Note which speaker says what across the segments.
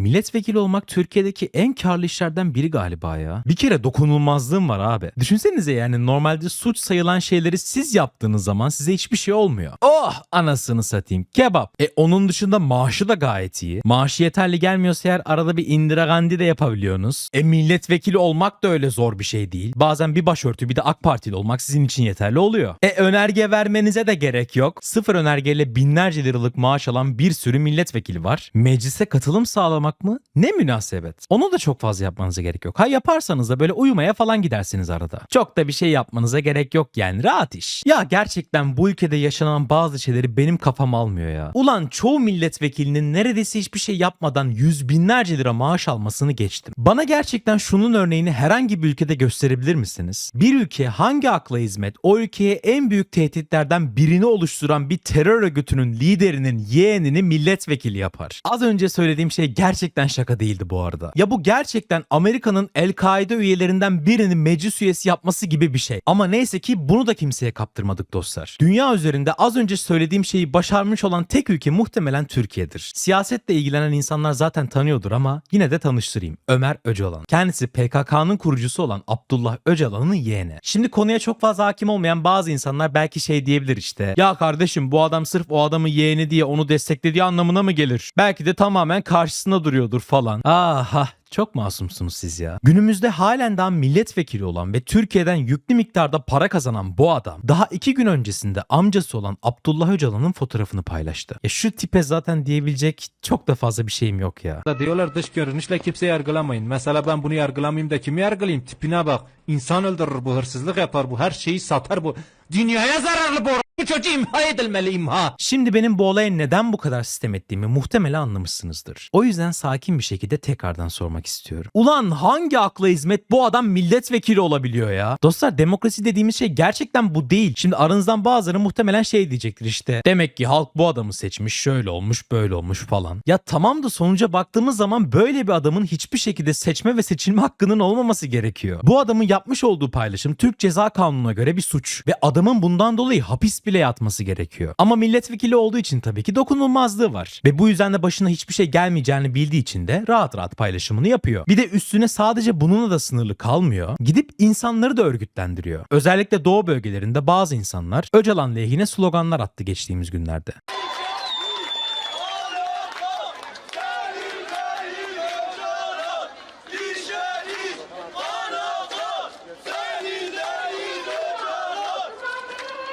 Speaker 1: Milletvekili olmak Türkiye'deki en karlı işlerden biri galiba ya. Bir kere dokunulmazlığım var abi. Düşünsenize yani normalde suç sayılan şeyleri siz yaptığınız zaman size hiçbir şey olmuyor. Oh anasını satayım kebap. E onun dışında maaşı da gayet iyi. Maaşı yeterli gelmiyorsa eğer arada bir Indira Gandhi de yapabiliyorsunuz. E milletvekili olmak da öyle zor bir şey değil. Bazen bir başörtü bir de AK Partili olmak sizin için yeterli oluyor. E önerge vermenize de gerek yok. Sıfır önergeyle binlerce liralık maaş alan bir sürü milletvekili var. Meclise katılım sağlamak mı? Ne münasebet. Onu da çok fazla yapmanıza gerek yok. Ha yaparsanız da böyle uyumaya falan gidersiniz arada. Çok da bir şey yapmanıza gerek yok yani rahat iş. Ya gerçekten bu ülkede yaşanan bazı şeyleri benim kafam almıyor ya. Ulan çoğu milletvekilinin neredeyse hiçbir şey yapmadan yüz binlerce lira maaş almasını geçtim. Bana gerçekten şunun örneğini herhangi bir ülkede gösterebilir misiniz? Bir ülke hangi akla hizmet o ülkeye en büyük tehditlerden birini oluşturan bir terör örgütünün liderinin yeğenini milletvekili yapar? Az önce söylediğim şey gerçekten şaka değildi bu arada. Ya bu gerçekten Amerika'nın El-Kaide üyelerinden birini meclis üyesi yapması gibi bir şey. Ama neyse ki bunu da kimseye kaptırmadık dostlar. Dünya üzerinde az önce söylediğim şeyi başarmış olan tek ülke muhtemelen Türkiye'dir. Siyasetle ilgilenen insanlar zaten tanıyordur ama yine de tanıştırayım. Ömer Öcalan. Kendisi PKK'nın kurucusu olan Abdullah Öcalan'ın yeğeni. Şimdi konuya çok fazla hakim olmayan bazı insanlar belki şey diyebilir işte. Ya kardeşim bu adam sırf o adamı yeğeni diye onu desteklediği anlamına mı gelir? Belki de tamamen karşısında duruyordur falan. Aha çok masumsunuz siz ya. Günümüzde halen daha milletvekili olan ve Türkiye'den yüklü miktarda para kazanan bu adam daha iki gün öncesinde amcası olan Abdullah Öcalan'ın fotoğrafını paylaştı. Ya şu tipe zaten diyebilecek çok da fazla bir şeyim yok ya.
Speaker 2: Diyorlar dış görünüşle kimse yargılamayın. Mesela ben bunu yargılamayayım da kimi yargılayayım? Tipine bak. İnsan öldürür bu, hırsızlık yapar bu, her şeyi satar bu. Dünyaya zararlı bu. Bu çocuğu imha edilmeli imha.
Speaker 1: Şimdi benim bu olaya neden bu kadar sistem ettiğimi muhtemelen anlamışsınızdır. O yüzden sakin bir şekilde tekrardan sormak istiyorum. Ulan hangi akla hizmet bu adam milletvekili olabiliyor ya? Dostlar demokrasi dediğimiz şey gerçekten bu değil. Şimdi aranızdan bazıları muhtemelen şey diyecektir işte. Demek ki halk bu adamı seçmiş şöyle olmuş böyle olmuş falan. Ya tamam da sonuca baktığımız zaman böyle bir adamın hiçbir şekilde seçme ve seçilme hakkının olmaması gerekiyor. Bu adamın yapmış olduğu paylaşım Türk Ceza Kanunu'na göre bir suç. Ve adamın bundan dolayı hapis bile yatması gerekiyor. Ama milletvekili olduğu için tabii ki dokunulmazlığı var. Ve bu yüzden de başına hiçbir şey gelmeyeceğini bildiği için de rahat rahat paylaşımını yapıyor. Bir de üstüne sadece bununla da sınırlı kalmıyor. Gidip insanları da örgütlendiriyor. Özellikle doğu bölgelerinde bazı insanlar Öcalan lehine sloganlar attı geçtiğimiz günlerde.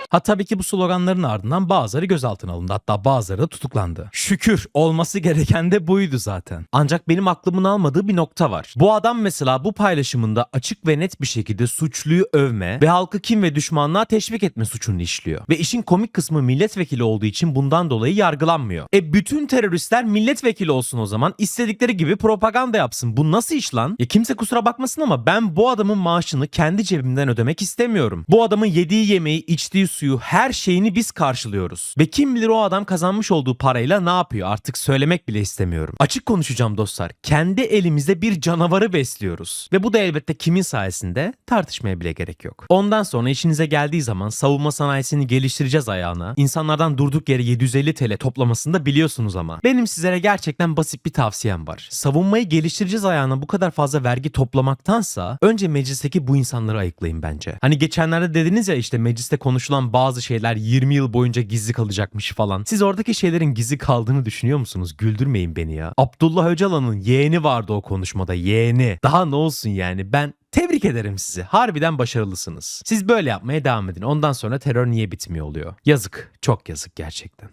Speaker 1: Ha tabii ki bu sloganların ardından bazıları gözaltına alındı. Hatta bazıları da tutuklandı. Şükür olması gereken de buydu zaten. Ancak benim aklımın almadığı bir nokta var. Bu adam mesela bu paylaşımında açık ve net bir şekilde suçluyu övme ve halkı kim ve düşmanlığa teşvik etme suçunu işliyor. Ve işin komik kısmı milletvekili olduğu için bundan dolayı yargılanmıyor. E bütün teröristler milletvekili olsun o zaman. istedikleri gibi propaganda yapsın. Bu nasıl iş lan? Ya kimse kusura bakmasın ama ben bu adamın maaşını kendi cebimden ödemek istemiyorum. Bu adamın yediği yemeği, içtiği suyu, her şeyini biz karşılıyoruz. Ve kim bilir o adam kazanmış olduğu parayla ne yapıyor artık söylemek bile istemiyorum. Açık konuşacağım dostlar. Kendi elimizde bir canavarı besliyoruz. Ve bu da elbette kimin sayesinde tartışmaya bile gerek yok. Ondan sonra işinize geldiği zaman savunma sanayisini geliştireceğiz ayağına. İnsanlardan durduk yere 750 TL toplamasını da biliyorsunuz ama. Benim sizlere gerçekten basit bir tavsiyem var. Savunmayı geliştireceğiz ayağına bu kadar fazla vergi toplamaktansa önce meclisteki bu insanları ayıklayın bence. Hani geçenlerde dediniz ya işte mecliste konuşulan bazı şeyler 20 yıl boyunca gizli kalacakmış falan. Siz oradaki şeylerin gizli kaldığını düşünüyor musunuz? Güldürmeyin beni ya. Abdullah Öcalan'ın yeğeni vardı o konuşmada yeğeni. Daha ne olsun yani ben Tebrik ederim sizi. Harbiden başarılısınız. Siz böyle yapmaya devam edin. Ondan sonra terör niye bitmiyor oluyor? Yazık. Çok yazık gerçekten.